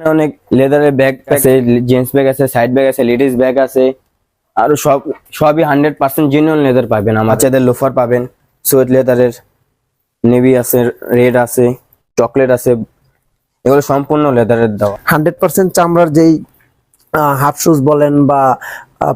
এখানে অনেক লেদারের ব্যাগ আছে জেন্টস ব্যাগ আছে সাইড ব্যাগ আছে লেডিস ব্যাগ আছে। আরও সব সবই হান্ড্রেড পার্সেন্ট জেনুইন লেদার পাবেন আমার বাচ্চাদের লোফার পাবেন সোয়েট লেদারের নেভি আছে রেড আছে চকলেট আছে এগুলো সম্পূর্ণ লেদারের দেওয়া। হান্ড্রেড পার্সেন্ট চামড়ার যেই হাফ শুজ বলেন বা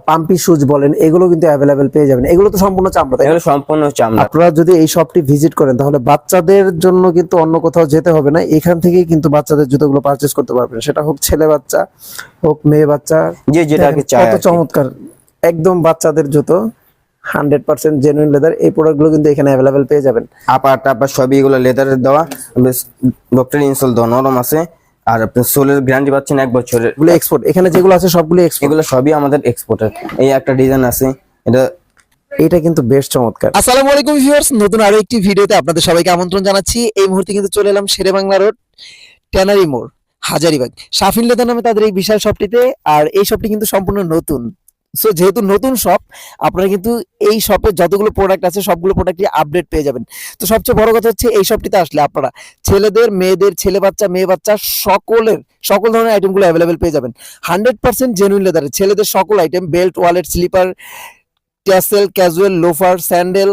পাম্পি শুজ বলেন এগুলো কিন্তু অ্যাভেলেবেল পেয়ে যাবেন। এগুলো তো সম্পূর্ণ চামড়া তাই এগুলো সম্পূর্ণ চামড়া। আপনারা যদি এই শপটি ভিজিট করেন তাহলে বাচ্চাদের জন্য কিন্তু অন্য কোথাও যেতে হবে না। এখান থেকে কিন্তু বাচ্চাদের জুতোগুলো পারচেস করতে পারবেন। সেটা হোক ছেলে বাচ্চা হোক মেয়ে বাচ্চা যে যেটা চায় কত চমৎকার। একদম বাচ্চাদের জুতো হান্ড্রেড পার্সেন্ট জেনুইন লেদার এই প্রোডাক্টগুলো কিন্তু এখানে অ্যাভেলেবেল পেয়ে যাবেন। আপার টাপার সবই এগুলো লেদারের দেওয়া। ডক্টর ইনসোল দেওয়া নরম আছে। আর আপনার সোলের গ্যারান্টি পাচ্ছেন এক বছরের। এগুলো এক্সপোর্ট এখানে যেগুলো আছে সবগুলো এক্সপোর্ট এগুলো সবই আমাদের এক্সপোর্টের এই একটা ডিজাইন আছে এটা এটা কিন্তু বেশ চমৎকার। আসসালামু আলাইকুম ভিউয়ার্স নতুন আরও একটি ভিডিওতে আপনাদের সবাইকে আমন্ত্রণ জানাচ্ছি। এই মুহূর্তে কিন্তু চলে এলাম শেরে বাংলা রোড ট্যানারি মোড় হাজারিবাগ। শাফিন লেদার নামে তাদের এই বিশাল শপটিতে আর এই শপটি কিন্তু সম্পূর্ণ নতুন। সো যেহেতু নতুন শপ আপনারা কিন্তু এই শপে যতগুলো প্রোডাক্ট আছে, সবগুলো প্রোডাক্টই আপডেট পেয়ে যাবেন। তো সবচেয়ে বড় কথা হচ্ছে, এই শপটিতে আসলে আপনারা ছেলেদের, মেয়েদের, ছেলে বাচ্চা, মেয়ে বাচ্চা সকলের, সকল ধরনের আইটেমগুলো অ্যাভেলেবেল পেয়ে যাবেন। হান্ড্রেড পার্সেন্ট জেনুইন লেদারের ছেলেদের সকল item belt wallet slipper tassel casual, loafer, sandal,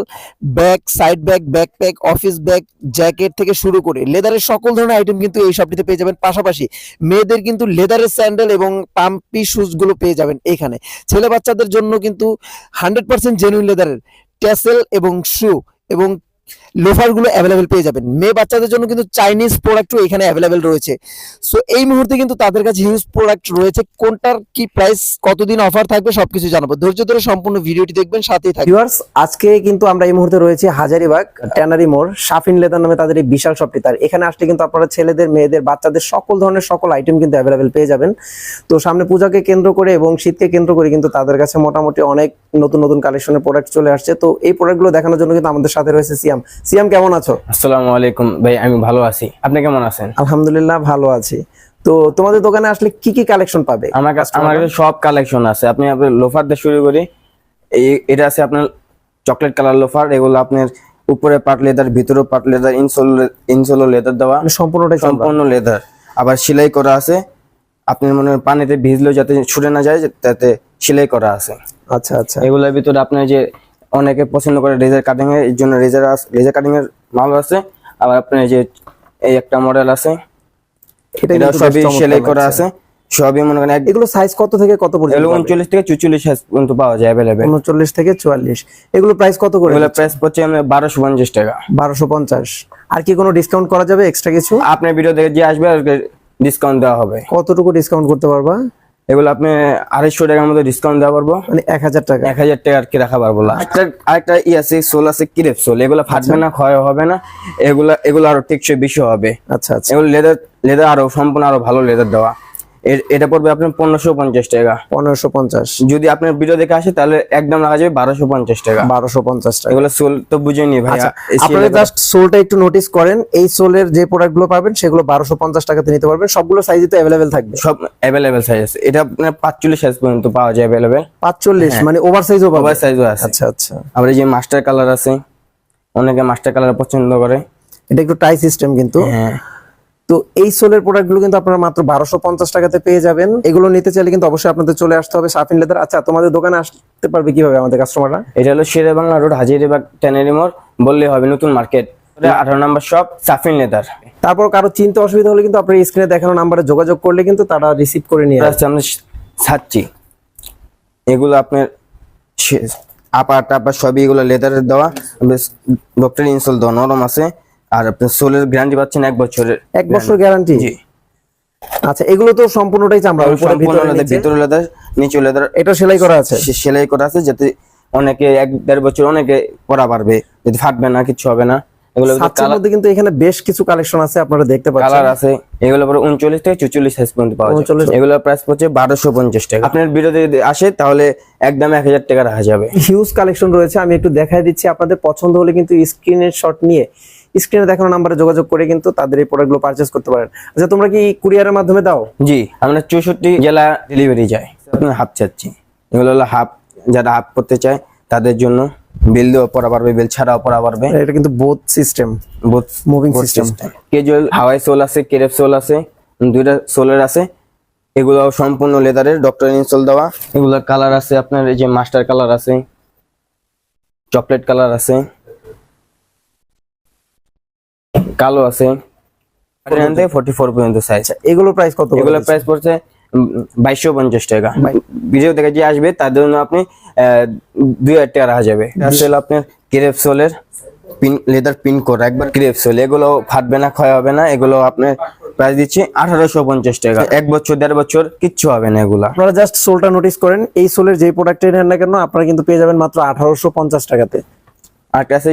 bag, side bag, backpack, office bag, jacket থেকে শুরু করে লেদারের সকল ধরনের আইটেম কিন্তু এই সবটিতে পেয়ে যাবেন। পাশাপাশি মেয়েদের কিন্তু লেদারের স্যান্ডেল এবং পাম্পি শুজগুলো পেয়ে যাবেন এখানে। ছেলে বাচ্চাদের জন্য কিন্তু হান্ড্রেড পার্সেন্ট জেনুইন লেদারের ট্যাসেল এবং শু এবং লোফারগুলো অ্যাভেলেবেল পেয়ে যাবেন। মেয়ে বাচ্চাদের জন্য কিন্তু চাইনিজ প্রোডাক্টও এখানে অ্যাভেলেবেল রয়েছে। সো এই মুহূর্তে কিন্তু তাদের কাছে হিউজ প্রোডাক্ট রয়েছে। কোনটার কি প্রাইস কতদিন অফার থাকবে সবকিছু জানাব। ধৈর্য ধরে সম্পূর্ণ ভিডিওটি দেখবেন, সাথেই থাকবে ভিউয়ার্স আজকে কিন্তু আমরা এই মুহূর্তে রয়েছি হাজারিবাগ, ট্যানারি মোড়, শাফিন লেদার নামে তাদের এই বিশাল শপটি তার এখানে আসলে কিন্তু আপনারা ছেলেদের, মেয়েদের, বাচ্চাদের সকল ধরনের সকল আইটেম কিন্তু অ্যাভেলেবেল পেয়ে যাবেন। তো সামনে পূজাকে কেন্দ্র করে এবং শীতকে কেন্দ্র করে কিন্তু তাদের কাছে মোটামুটি অনেক নতুন নতুন কালেকশনের প্রোডাক্ট চলে আসছে। তো এই প্রোডাক্টগুলো দেখানোর জন্য কিন্তু আমাদের সাথে রয়েছে সিয়াম। সিয়াম কেমন আছো? আসসালামু আলাইকুম। ভাই আমি ভালো আছি। আপনি কেমন আছেন? আলহামদুলিল্লাহ ভালো আছি। তো তোমাদের দোকানে আসলে কি কি কালেকশন পাবে? আমার কাছে আমার কাছে সব কালেকশন আছে। আপনি আপনার লোফার দিয়ে শুরু করি। এই এটা আছে আপনার চকলেট কালার লোফার এগুলো আপনার উপরে পাট লেদার ভিতরে পাট লেদার ইনসোল ইনসোলো লেদার দেওয়া। মানে সম্পূর্ণটাই সম্পূর্ণ লেদার আবার সেলাই করা আছে। আপনার মনে হয় পানিতে ভিজলেও যাতে ছুটে না যায় তাতে সেলাই করা আছে। আচ্ছা আচ্ছা। এগুলোর ভিতরে আপনার যে অনেকে পছন্দ করে রেজার কাটিং এর জন্য রেজার রেজার কাটিং এর মাল আছে। আবার আপনার যে এই একটা মডেল আছে। এটা সবই সেলাই করা আছে। সবই মনে করেন এগুলো সাইজ কত থেকে কত পর্যন্ত এগুলো পাবে? উনচল্লিশ থেকে চুচল্লিশ সাইজ পর্যন্ত পাওয়া যায় অ্যাভেলেবেল উনচল্লিশ থেকে চুয়াল্লিশ। এগুলো প্রাইস কত করে এগুলো প্রাইস পড়ছে আমরা বারোশো পঞ্চাশ টাকা। বারোশো পঞ্চাশ। আর কি কোনো ডিসকাউন্ট করা যাবে এক্সট্রা কিছু? আপনার ভিডিও দেখে যে আসবে ডিসকাউন্ট দেওয়া হবে। কতটুকু ডিসকাউন্ট করতে পারবা? এগুলো আপনি আড়াইশো টাকার মধ্যে ডিসকাউন্ট দেওয়া পারব। মানে এক হাজার টাকা। এক হাজার টাকা আর কি রাখা পারব। আরেকটা আরেকটা ই আছে সোল আছে কিরেপ সোল। এগুলো ফাটবে না ক্ষয় হবে না। এগুলো এগুলো আরও টেকসই বেশি হবে। আচ্ছা আচ্ছা। এগুলো লেদার লেদার আরও সম্পূর্ণ আরও ভালো লেদার দেওয়া। এটা পড়বে আপনার পনেরোশো পঞ্চাশ টাকা। পনেরোশো পঞ্চাশ। যদি আপনার ভিডিও দেখে আসে তাহলে একদম রাখা যাবে বারোশো পঞ্চাশ টাকা। বারোশো পঞ্চাশ টাকা। এগুলো সোল তো বুঝে নি ভাই আপনারা জাস্ট সোলটা একটু নোটিস করেন এই সোলের যে প্রোডাক্টগুলো পাবেন সেগুলো বারোশো পঞ্চাশ টাকাতে নিতে পারবেন। সবগুলো সাইজে তো অ্যাভেলেবেল থাকবে। সব অ্যাভেলেবেল সাইজ আছে। এটা আপনার পাঁচচল্লিশ সাইজ পর্যন্ত পাওয়া যায় অ্যাভেলেবেল পাঁচচল্লিশ মানে ওভার সাইজও পাবে ওভার সাইজও আছে। আচ্ছা আচ্ছা। আবার এই যে মাস্টার কালার আছে অনেকে মাস্টার কালার পছন্দ করে। এটা একটু টাই সিস্টেম কিন্তু। হ্যাঁ। তো এই সোলের প্রোডাক্টগুলো কিন্তু আপনারা মাত্র বারোশো পঞ্চাশ টাকাতে পেয়ে যাবেন। এগুলো নিতে চাইলে কিন্তু অবশ্যই আপনাদের চলে আসতে হবে সাফিন লেদার। আচ্ছা তোমাদের দোকানে আসতে পারবে কীভাবে আমাদের কাস্টমাররা এটা হলো শেরে বাংলা রোড হাজিরাবাগ ট্যানারি মোড় বললে হবে নতুন মার্কেট আঠারো নম্বর শপ সাফিন লেদার। তারপর কারও চিন্তা অসুবিধা হলে কিন্তু আপনার স্ক্রিনে দেখানো নাম্বারে যোগাযোগ করলে কিন্তু তারা রিসিভ করে নিয়ে আসবে আছে আমরা ছাচ্ছি এগুলো আপনার আপার টাপার সবই এগুলো লেদারের দেওয়া। ডক্টর ইনসোল দেওয়া নরম আছে। আর আপনার সোলের গ্যারান্টি পাচ্ছেন এক বছরের। এক বছর গ্যারান্টি জি। আচ্ছা এগুলো তো সম্পূর্ণটাই চামড়া উপরে ভিতরে ভিতরে লেদার নিচে লেদার এটা সেলাই করা আছে? সেলাই করা আছে যাতে অনেকে এক দেড় বছর অনেকে পরা পারবে। যদি ফাটবে না কিছু হবে না। এগুলো মধ্যে কিন্তু এখানে বেশ কিছু কালেকশন আছে আপনারা দেখতে পাচ্ছেন। কালার আছে। এগুলো পরে উনচল্লিশ থেকে চুচল্লিশ সাইজ পর্যন্ত পাওয়া যায়। এগুলো প্রাইস পড়ছে বারোশো পঞ্চাশ টাকা। আপনার ভিডিওতে যদি আসে তাহলে একদম এক হাজার টাকা রাখা যাবে। হিউজ কালেকশন রয়েছে। আমি একটু দেখাই দিচ্ছি। আপনাদের পছন্দ হলে কিন্তু স্ক্রিনের শট নিয়ে স্ক্রিনে দেখানো নাম্বারে যোগাযোগ করে কিন্তু তাদের এই প্রোডাক্টগুলো পারচেস করতে পারেন। আচ্ছা তোমরা কি কুরিয়ারের মাধ্যমে দাও? জি আমরা চৌষট্টি জেলা ডেলিভারি যায় আপনার হাফ চাচ্ছি। এগুলো হলো হাফ যারা হাফ করতে চায় তাদের জন্য বিল দিয়েও পরা পারবে বিল ছাড়াও পরা পারবে এটা কিন্তু both system both moving system casual হাওয়াই সোল আছে কেরেপ সোল আছে দুইটা সোলের আছে। এগুলো সম্পূর্ণ লেদারের ডক্টর ইনস্টল দেওয়া। এগুলোর কালার আছে আপনার এই যে মাস্টার কালার আছে চকলেট কালার আছে। কালো আছে। ফোর্টি ফোর পর্যন্ত সাইজ এগুলো প্রাইস কত এগুলো প্রাইস পড়ছে বাইশশো পঞ্চাশ টাকা। ভিডিও দেখে যে আসবে তার জন্য আপনি দুই হাজার টাকা রাখা যাবে। আসলে আপনার ক্রেপ সোলের পিন লেদার পিন করা একবার ক্রেপ সোল এগুলো ফাটবে না ক্ষয় হবে না। এগুলো আপনার প্রাইস দিচ্ছি আঠারোশো পঞ্চাশ টাকা। এক বছর দেড় বছর কিচ্ছু হবে না এগুলা। আপনারা জাস্ট সোলটা নোটিস করেন এই সোলের যে প্রোডাক্টে নেন না কেন আপনারা কিন্তু পেয়ে যাবেন মাত্র আঠারোশো পঞ্চাশ টাকাতে। আর কাছে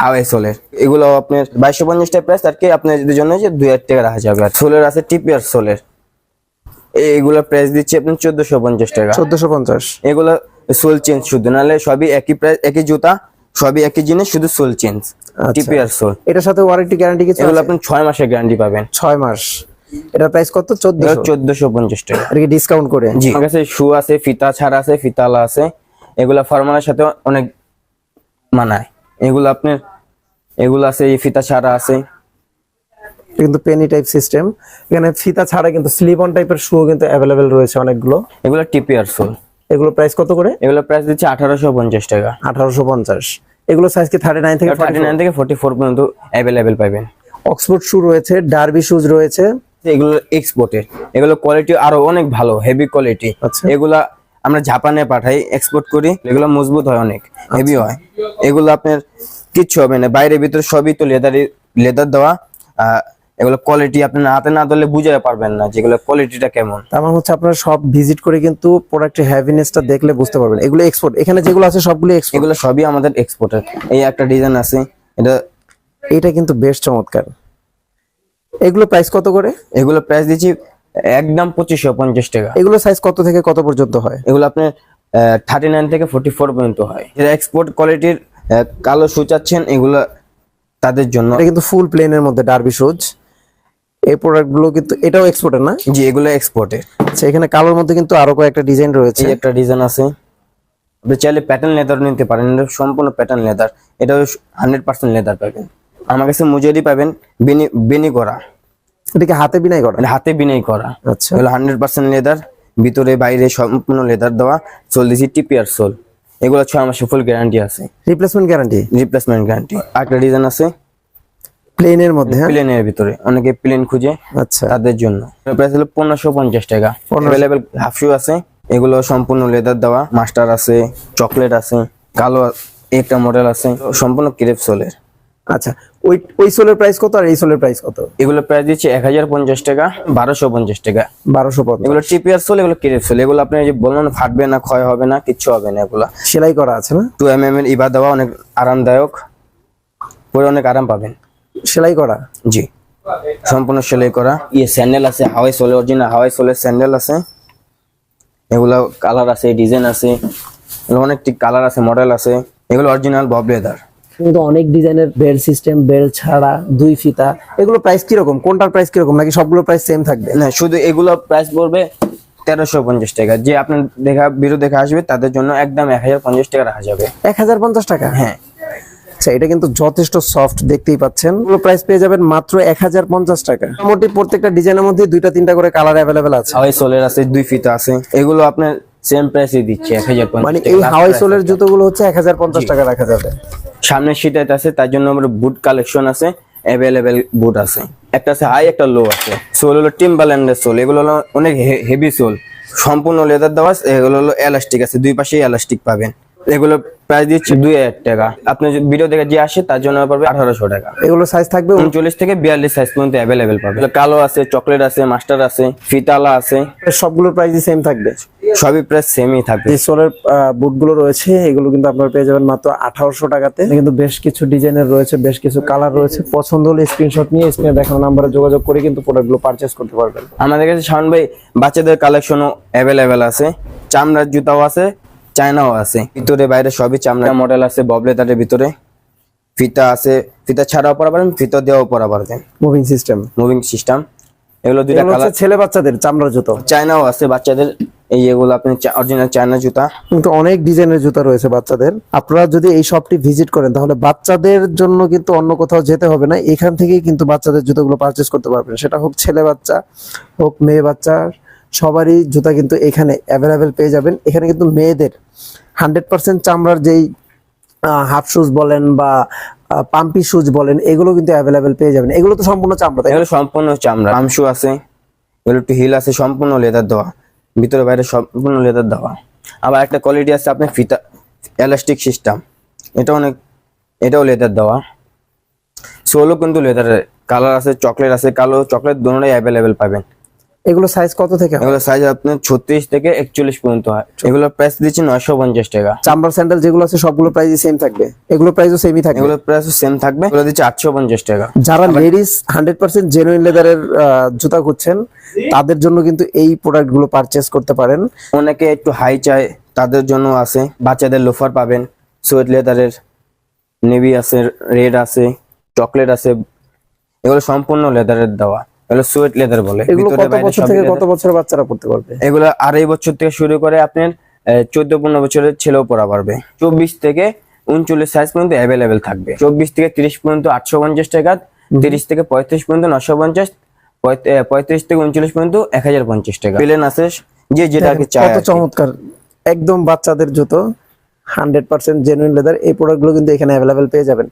হাওয়াই সোলের। এগুলো আপনার বাইশশো পঞ্চাশ টাকা প্রাইস আর কি আপনাদের জন্য যে দুই হাজার টাকা রাখা যাবে। আর সোলের আছে টিপিআর সোলের। এগুলো প্রাইস দিচ্ছি আপনার চোদ্দশো পঞ্চাশ টাকা। চোদ্দশো পঞ্চাশ। এগুলো সোল চেঞ্জ শুধু নাহলে সবই একই প্রাইস একই জুতা সবই একই জিনিস শুধু সোল চেঞ্জ টিপিআর সোল। এটার সাথে ওয়ারেন্টি গ্যারান্টি কিছু এগুলো আপনি ছয় মাসের গ্যারান্টি পাবেন। ছয় মাস। এটার প্রাইস কত? চোদ্দশো। চোদ্দশো পঞ্চাশ টাকা। এটা কি ডিসকাউন্ট করে? জি। আমার কাছে শু আছে ফিতা ছাড়া আছে ফিতালা আছে। এগুলা ফরমালের সাথে অনেক মানায়। এগুলো আপনার এগুলো আছে এই ফিতা ছাড়া আছে। কিন্তু পেনি টাইপ সিস্টেম এখানে ফিতা ছাড়া কিন্তু স্লিপ অন টাইপের শু কিন্তু অ্যাভেলেবেল রয়েছে অনেকগুলো। এগুলো টিপিআর সোল এগুলো প্রাইস কত করে? এগুলো প্রাইস দিচ্ছে আঠারোশো পঞ্চাশ টাকা। আঠারোশো পঞ্চাশ। এগুলো সাইজ কি থার্টি নাইন থেকে থার্টি নাইন থেকে ফোর্টি ফোর পর্যন্ত অ্যাভেলেবেল পাবেন। অক্সফোর্ড শু রয়েছে ডার্বি শুজ রয়েছে। এগুলো এক্সপোর্টের এগুলো কোয়ালিটি আরও অনেক ভালো হেভি কোয়ালিটি আচ্ছা। এগুলা আমরা জাপানে পাঠাই এক্সপোর্ট করি এগুলো মজবুত হয় অনেক হেভি হয়। এগুলো আপনার কিচ্ছু হবে না বাইরে ভিতরে সবই তো লেদারি লেদার দেওয়া এগুলো কোয়ালিটি আপনি হাতে না ধরলে বুঝতে পারবেন না যেগুলো কোয়ালিটিটা কেমন। তার মানে হচ্ছে আপনারা সব ভিজিট করে কিন্তু প্রোডাক্টের হ্যাভিনেসটা দেখলে বুঝতে পারবেন। এগুলো এক্সপোর্ট এখানে যেগুলো আছে সবগুলো এক্সপোর্ট এগুলো সবই আমাদের এক্সপোর্টের এই একটা ডিজাইন আছে এটা এটা কিন্তু বেশ চমৎকার। এগুলো প্রাইস কত করে? এগুলো প্রাইস দিচ্ছি একদম পঁচিশশো পঞ্চাশ টাকা। এগুলো সাইজ কত থেকে কত পর্যন্ত হয়? এগুলো আপনার থার্টি নাইন থেকে ফোর্টি ফোর পর্যন্ত হয়। যারা এক্সপোর্ট কোয়ালিটির কালো শু চাচ্ছেন এগুলো তাদের জন্য। এটা কিন্তু ফুল প্লেনের মধ্যে ডার্বি শুজ এই প্রোডাক্টগুলো কিন্তু এটাও এক্সপোর্টের না? জি এগুলো এক্সপোর্টের আচ্ছা এখানে কালোর মধ্যে কিন্তু আরও কয়েকটা ডিজাইন রয়েছে। একটা ডিজাইন আছে। আপনি চাইলে প্যাটার্ন লেদার নিতে পারেন এটা সম্পূর্ণ প্যাটার্ন লেদার এটা হান্ড্রেড পার্সেন্ট লেদার পাবেন। আমার কাছে মুজেরি পাবেন বিনি বিনি করা এটাকে হাতে বিনাই করা? মানে হাতে বিনাই করা। আচ্ছা। এগুলো হান্ড্রেড পার্সেন্ট লেদার ভিতরে বাইরে সম্পূর্ণ লেদার দেওয়া সোল দিছি টিপিআর সোল এগুলো ছয় মাসে ফুল গ্যারান্টি আছে। রিপ্লেসমেন্ট গ্যারান্টি রিপ্লেসমেন্ট গ্যারান্টি একটা ডিজাইন আছে। প্লেনের মধ্যে হ্যাঁ? প্লেনের ভিতরে। অনেকে প্লেন খুঁজে আচ্ছা। তাদের জন্য। প্রাইস হলো পনেরোশো পঞ্চাশ টাকা। অ্যাভেলেবেল হাফ শু আছে। এগুলো সম্পূর্ণ লেদার দেওয়া। মাস্টার আছে চকলেট আছে কালো একটা মডেল আছে। সম্পূর্ণ ক্রেপ সোলের আচ্ছা। ওই ওই সোলের প্রাইস কত আর এই সোলের প্রাইস কত? এগুলো প্রাইস দিচ্ছে এক হাজার পঞ্চাশ টাকা বারোশো পঞ্চাশ টাকা। বারোশো পঞ্চাশ। এগুলো টিপিআর সোল এগুলো ক্রেপ সোল। এগুলো আপনি যে বললেন ফাটবে না ক্ষয় হবে না কিচ্ছু হবে না এগুলো। সেলাই করা আছে না? টু এম এম এর ইবা দেওয়া অনেক আরামদায়ক। পরে অনেক আরাম পাবেন। সেলাই করা? জি। সম্পূর্ণ সেলাই করা। ইয়ে স্যান্ডেল আছে হাওয়াই সোলের অরিজিনাল হাওয়াই সোলের স্যান্ডেল আছে। এগুলো কালার আছে ডিজাইন আছে। এগুলো অনেক কালার আছে মডেল আছে। এগুলো অরিজিনাল বব লেদার কিন্তু অনেক ডিজাইনের বেল্ট সিস্টেম বেল্ট ছাড়া দুই ফিতা। এগুলো প্রাইস কীরকম? কোনটার প্রাইস কীরকম? নাকি সবগুলো প্রাইস সেম থাকবে? না শুধু এগুলো প্রাইস পড়বে তেরোশো পঞ্চাশ টাকা। যে আপনার দেখা ভিডিও দেখে আসবে তাদের জন্য একদম এক হাজার পঞ্চাশ টাকা রাখা যাবে। এক হাজার পঞ্চাশ টাকা? হ্যাঁ। আচ্ছা এটা কিন্তু যথেষ্ট সফট দেখতেই পাচ্ছেন। এগুলো প্রাইস পেয়ে যাবেন মাত্র এক হাজার পঞ্চাশ টাকা। মোটামুটি প্রত্যেকটা ডিজাইনের মধ্যে দুইটা তিনটা করে কালার অ্যাভেলেবেল আছে। সোলের আছে দুই ফিতা আছে। এগুলো আপনার সেম প্রাইসে দিচ্ছে এক হাজার পঞ্চাশ মানে এই হাওয়াই সোলের জুতোগুলো হচ্ছে এক হাজার পঞ্চাশ টাকা রাখা যাবে। সামনে শীতাইতে আছে তার জন্য আমার বুট কালেকশন আছে অ্যাভেলেবেল বুট আছে। একটা আছে হাই একটা লো আছে। সোল হলো টিম্বাল্যান্ডের সোল এগুলো হলো অনেক হেভি সোল সম্পূর্ণ লেদার দেওয়া আছে, এগুলো হলো এলাস্টিক আছে দুই পাশেই এলাস্টিক পাবেন। এগুলো প্রাইস দিচ্ছে দুই হাজার টাকা। আপনি যদি ভিডিও দেখে যে আসে তার জন্য পারবে আঠারোশো টাকা। এগুলো সাইজ থাকবে উনচল্লিশ থেকে বিয়াল্লিশ সাইজ পর্যন্ত অ্যাভেলেবেল পাবে কালো আছে চকলেট আছে মাস্টার আছে ফিতালা আছে। সবগুলোর প্রাইসই সেম থাকবে। সবই প্রায় সেমই থাকবে যে সোলের বুটগুলো রয়েছে এগুলো কিন্তু আপনারা পেয়ে যাবেন মাত্র আঠারোশো টাকাতে। কিন্তু বেশ কিছু ডিজাইনের রয়েছে বেশ কিছু কালার রয়েছে। পছন্দ হলে স্ক্রিনশট নিয়ে স্ক্রিনে দেখানো নাম্বারে যোগাযোগ করে কিন্তু প্রোডাক্টগুলো পারচেস করতে পারবেন। আমাদের কাছে শাওন ভাই বাচ্চাদের কালেকশনও অ্যাভেলেবেল আছে। চামড়ার জুতাও আছে চায়নাও আছে। ভিতরে বাইরে সবই চামড়া। মডেল আছে ববলেতারের ভিতরে। ফিতা আছে ফিতা ছাড়াও পরা পারবেন ফিতা দেওয়াও পরা পারবেন। মুভিং সিস্টেম মুভিং সিস্টেম এগুলো দুইটা কালার ছেলে বাচ্চাদের চামড়ার জুতো। চায়নাও আছে বাচ্চাদের। এই যেগুলো আপনি অরিজিনাল চায়না জুতা। কিন্তু অনেক ডিজাইনের জুতা রয়েছে বাচ্চাদের। আপনারা যদি এই শপটি ভিজিট করেন তাহলে বাচ্চাদের জন্য কিন্তু অন্য কোথাও যেতে হবে না। এখান থেকেই কিন্তু বাচ্চাদের জুতোগুলো পারচেস করতে পারবেন। সেটা হোক ছেলে বাচ্চা হোক মেয়ে বাচ্চা সবারই জুতা কিন্তু এখানে অ্যাভেলেবেল পেয়ে যাবেন। এখানে কিন্তু মেয়েদের হান্ড্রেড পার্সেন্ট চামড়ার যেই হাফ শুজ বলেন বা পাম্পি শুজ বলেন এগুলো কিন্তু অ্যাভেলেবেল পেয়ে যাবেন। এগুলো তো সম্পূর্ণ চামড়া এগুলো সম্পূর্ণ চামড়া। আমশু আছে এগুলো একটু হিল আছে সম্পূর্ণ লেদার দেওয়া। ভিতরে বাইরে সম্পূর্ণ লেদার দেওয়া। আবার একটা কোয়ালিটি আছে আপনার ফিতা এলাস্টিক সিস্টেম এটা অনেক, এটাও লেদার দেওয়া। সোলো কিন্তু লেদারের কালার আছে চকলেট আছে, কালো চকলেট দুটোই অ্যাভেলেবেল পাবেন। এগুলো সাইজ কত থেকে এগুলো সাইজ আপনার ছত্রিশ থেকে একচল্লিশ পর্যন্ত হয়। এগুলো প্রাইস দিচ্ছি নয়শো পঞ্চাশ টাকা। চাম্বার স্যান্ডেল যেগুলো আছে সবগুলো প্রাইসই সেম থাকবে? এগুলো প্রাইসও সেমই থাকবে? এগুলো প্রাইস সেম থাকবে। এগুলো দিচ্ছি আটশো পঞ্চাশ টাকা। যারা লেডিস হান্ড্রেড পার্সেন্ট জেনুইন লেদারের জুতা খুঁজছেন তাদের জন্য কিন্তু এই প্রোডাক্টগুলো পারচেস করতে পারেন। অনেকে একটু হাই চায় তাদের জন্য আছে। বাচ্চাদের লোফার পাবেন সুয়েট লেদারের নেভি আছে রেড আছে চকলেট আছে। এগুলো সম্পূর্ণ লেদারের দেওয়া। এগুলো সুয়েট লেদার বলে এগুলো কত বছর থেকে কত বছর বাচ্চারা পড়তে পারবে? এগুলো আড়াই বছর থেকে শুরু করে আপনার চোদ্দ পনেরো বছরের ছেলেও পড়া পারবে। চব্বিশ থেকে উনচল্লিশ সাইজ পর্যন্ত অ্যাভেলেবেল থাকবে। চব্বিশ থেকে তিরিশ পর্যন্ত আটশো পঞ্চাশ টাকা তিরিশ থেকে পঁয়ত্রিশ পর্যন্ত নশো পঞ্চাশ পঁয়ত্রিশ থেকে উনচল্লিশ পর্যন্ত এক হাজার পঞ্চাশ টাকা। প্লেন আছে যে যেটা চায়। চমৎকার। একদম বাচ্চাদের জুতো হান্ড্রেড পার্সেন্ট জেনুইন লেদার এই প্রোডাক্টগুলো কিন্তু এখানে অ্যাভেলেবেল পেয়ে যাবেন।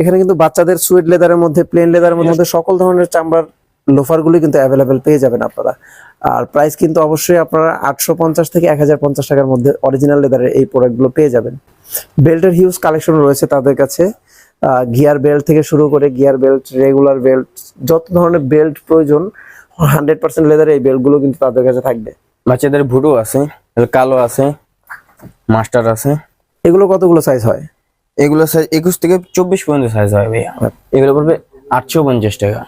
এখানে কিন্তু বাচ্চাদের সুইট লেদারের মধ্যে প্লেন লেদারের মধ্যে সকল ধরনের চামড়ার লোফারগুলি কিন্তু অ্যাভেলেবেল পেয়ে যাবেন আপনারা। আর প্রাইস কিন্তু অবশ্যই আপনারা আটশো পঞ্চাশ থেকে এক হাজার পঞ্চাশ টাকার মধ্যে অরিজিনাল লেদারের এই প্রোডাক্টগুলো পেয়ে যাবেন। বেল্টের হিউজ কালেকশন রয়েছে তাদের কাছে। গিয়ার বেল্ট থেকে শুরু করে গিয়ার বেল্ট রেগুলার বেল্ট যত ধরনের বেল্ট প্রয়োজন হান্ড্রেড পার্সেন্ট লেদারের এই বেল্টগুলো কিন্তু তাদের কাছে থাকবে। বাচ্চাদের ভুরু আছে কালো আছে মাস্টার আছে। এগুলো কতগুলো সাইজ হয়? এগুলো সাইজ একুশ থেকে চব্বিশ পর্যন্ত সাইজ হয় ভাইয়া। এগুলো পড়বে আটশো পঞ্চাশ টাকা।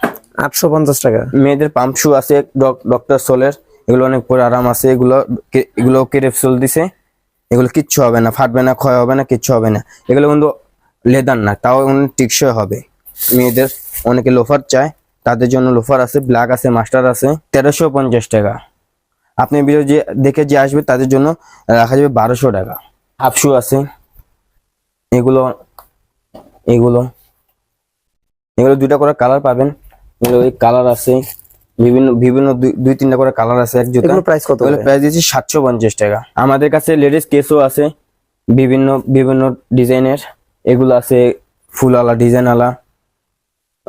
আটশো পঞ্চাশ টাকা। মেয়েদের পাম্প শু আছে ডক্টর সোলের। এগুলো অনেক পরে আরাম আছে। এগুলো এগুলো কেরেপ সোল দিছে। এগুলো কিচ্ছু হবে না, ফাটবে না, ক্ষয় হবে না, কিচ্ছু হবে না। এগুলো কিন্তু লেদার না, তাও টিকসই হবে। মেয়েদের অনেকে লোফার চায়, তাদের জন্য লোফার আছে ব্ল্যাক আছে মাস্টার আছে, তেরোশো পঞ্চাশ টাকা। আপনি ভিডিও যে, দেখে যে আসবে, তাদের জন্য রাখা যাবে বারোশো টাকা। হাফ শু আছে। এগুলো এগুলো এগুলো দুইটা করে কালার পাবেন। ওই কালার আছে। বিভিন্ন বিভিন্ন দুই- তিনটা করে কালার আছে এক জুতা। প্রাইস কত? প্রাইস দিচ্ছি সাতশো পঞ্চাশ টাকা। আমাদের কাছে লেডিস কেসও আছে। বিভিন্ন বিভিন্ন ডিজাইনের। এগুলো আছে ফুলওয়ালা ডিজাইন আলা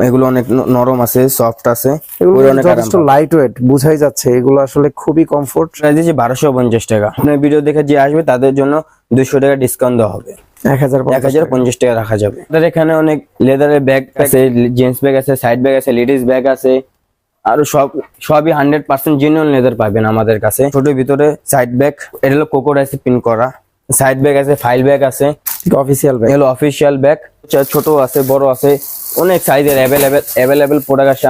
এগুলো অনেক নরম আছে সফট আছে। এগুলো অনেক যথেষ্ট লাইট ওয়েট বুঝাই যাচ্ছে। এগুলো আসলে খুবই কমফোর্ট প্রাইস দিচ্ছি বারোশো পঞ্চাশ টাকা। আপনার ভিডিও দেখে যে আসবে তাদের জন্য দুশো টাকা ডিসকাউন্ট দেওয়া হবে। এক হাজার পঞ্চাশ টাকা। রাখা যাবে। এখানে অনেক লেদারের ব্যাগ আছে জেন্টস ব্যাগ আছে সাইড ব্যাগ আছে লেডিস ব্যাগ আছে। আরও সব সবই হান্ড্রেড পার্সেন্ট জেনুইন লেদার পাবেন আমাদের কাছে। ছোটোর ভিতরে সাইড ব্যাগ এটা হলো কোকোডাইসে পিন করা। সাইড ব্যাগ আছে ফাইল ব্যাগ আছে। অফিসিয়াল ব্যাগ এগুলো অফিসিয়াল ব্যাগ ছোট আছে বড় আছে। অনেক সাইজের অ্যাভেলেবেল অ্যাভেলেবেল প্রোডাক্ট আছে।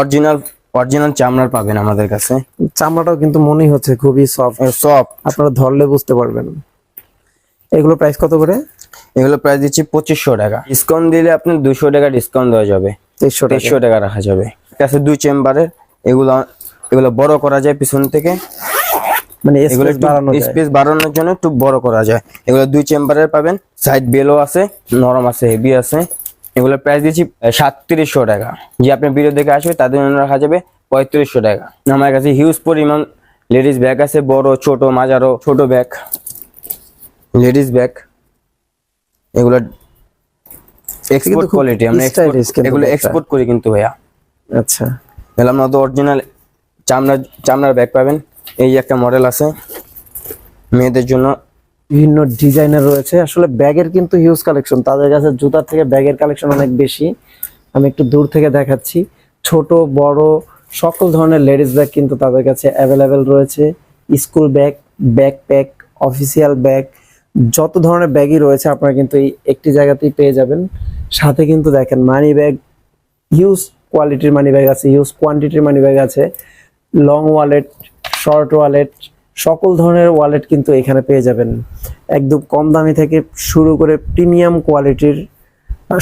অরিজিনাল অরিজিনাল চামড়ার পাবেন আমাদের কাছে। চামড়াটাও কিন্তু মনেই হচ্ছে খুবই সফট সফট আপনারা ধরলে বুঝতে পারবেন। এগুলো প্রাইস কত করে? এগুলো প্রাইস দিচ্ছি পঁচিশশো টাকা। ডিসকাউন্ট দিলে আপনি দুশো টাকা ডিসকাউন্ট দেওয়া যাবে। তেইশশো তেইশশো টাকা রাখা যাবে। কাছে দুই চেম্বারের এগুলো এগুলো বড় করা যায় পিছন থেকে। মানে এগুলো স্পেস বাড়ানোর জন্য একটু বড় করা যায়। এগুলো দুই চেম্বারের পাবেন। সাইড বেলও আছে নরম আছে হেভি আছে। এগুলো প্রাইস দিচ্ছি সাতত্রিশশো টাকা। যে আপনি ভিডিও দেখে আসবে তাদের জন্য রাখা যাবে পঁয়ত্রিশশো টাকা। আমার কাছে হিউজ পরিমাণ লেডিস ব্যাগ আছে বড় ছোট মাঝারো ছোট ব্যাগ লেডিস ব্যাগ এগুলো এক্সপোর্ট কোয়ালিটি আমরা এগুলো এক্সপোর্ট করি কিন্তু ভাইয়া। আচ্ছা। তাহলে আপনার তো অরিজিনাল চামড়া চামড়ার ব্যাগ পাবেন। এই যে একটা মডেল আছে মেয়েদের জন্য। বিভিন্ন ডিজাইনের রয়েছে। আসলে ব্যাগের কিন্তু হিউজ কালেকশন তাদের কাছে জুতার থেকে ব্যাগের কালেকশন অনেক বেশি। আমি একটু দূর থেকে দেখাচ্ছি। ছোট বড় সকল ধরনের লেডিস ব্যাগ কিন্তু তাদের কাছে অ্যাভেলেবেল রয়েছে। School bag backpack official bag যত ধরনের ব্যাগই রয়েছে, আপনারা কিন্তু এই একটি জায়গাতেই পেয়ে যাবেন। সাথে কিন্তু দেখেন মানি ব্যাগ হিউজ কোয়ালিটির মানি ব্যাগ আছে হিউজ কোয়ান্টিটির মানি ব্যাগ আছে। লং ওয়ালেট শর্ট ওয়ালেট সকল ধরনের ওয়ালেট কিন্তু এখানে পেয়ে যাবেন। একদম কম দামি থেকে শুরু করে প্রিমিয়াম কোয়ালিটির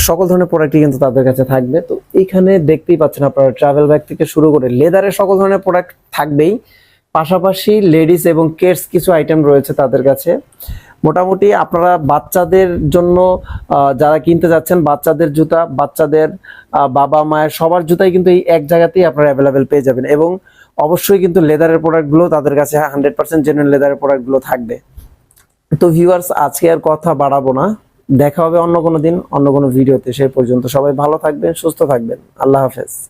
সকল ধরনের প্রোডাক্টই কিন্তু তাদের কাছে থাকবে। তো এখানে দেখতেই পাচ্ছেন আপনারা ট্রাভেল ব্যাগ থেকে শুরু করে লেদারের সকল ধরনের প্রোডাক্ট থাকবেই। পাশাপাশি লেডিস এবং কেটস কিছু আইটেম রয়েছে তাদের কাছে। মোটামুটি আপনারা বাচ্চাদের জন্য যারা কিনতে যাচ্ছেন, বাচ্চাদের জুতা, বাচ্চাদের বাবা মায়ের সবার জুতাই কিন্তু এই এক জায়গাতেই আপনারা অ্যাভেলেবেল পেয়ে যাবেন এবং অবশ্যই কিন্তু লেদারের প্রোডাক্টগুলো তাদের কাছে হান্ড্রেড পার্সেন্ট জেনুইন লেদারের প্রোডাক্টগুলো থাকবে। তো ভিউয়ার্স আজকে আর কথা বাড়াবো না। দেখা হবে অন্য কোনো দিন, অন্য কোনো ভিডিওতে সে পর্যন্ত সবাই ভালো থাকবেন, সুস্থ থাকবেন। আল্লাহ হাফেজ।